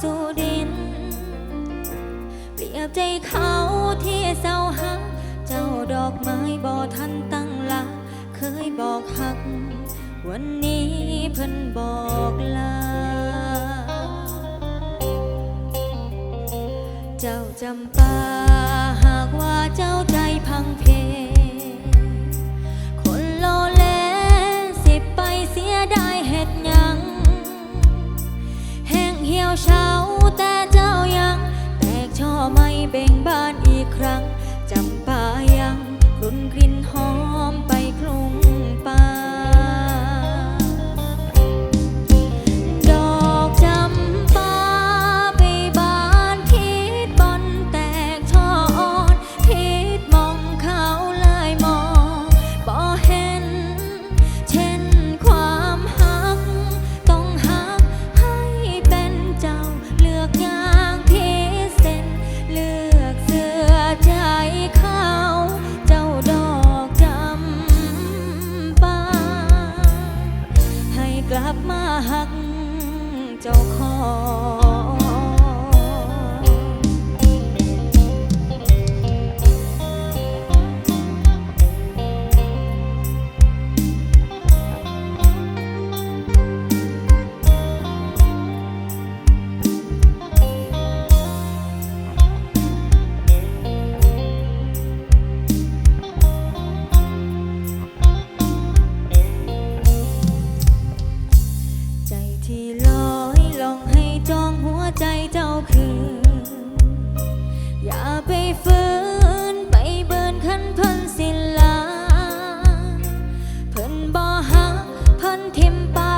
สู่ดิน เปรียบใจเขาที่เศร้าหัก เจ้าดอกไม้บ่ทันตั้งหลัก เคยบอกหัก วันนี้เพิ่นบอกลา เจ้าจำปา เบ่งบานอีกครั้งจำปายังรุนกริน เจ้าของใจที่ลอ ใจเจ้าคืนอย่าไปฝืนไปเบินขันเพิ่นสิลา เพิ่นบ่หักเพิ่นทิมปา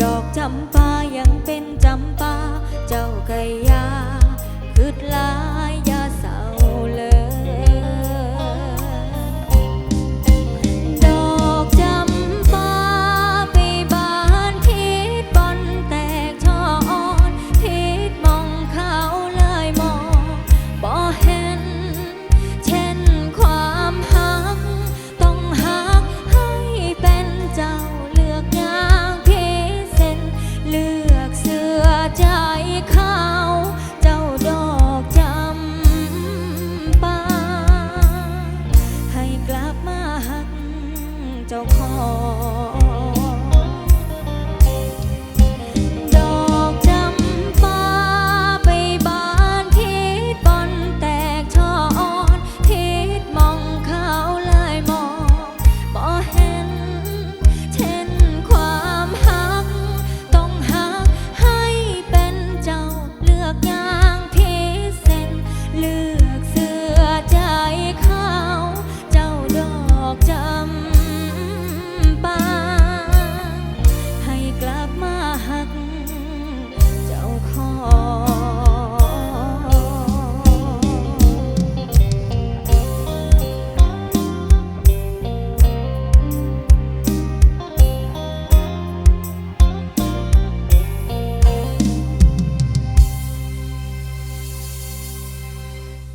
ดอกจำปายังเป็นจำปา เจ้าก็ยาคืดลา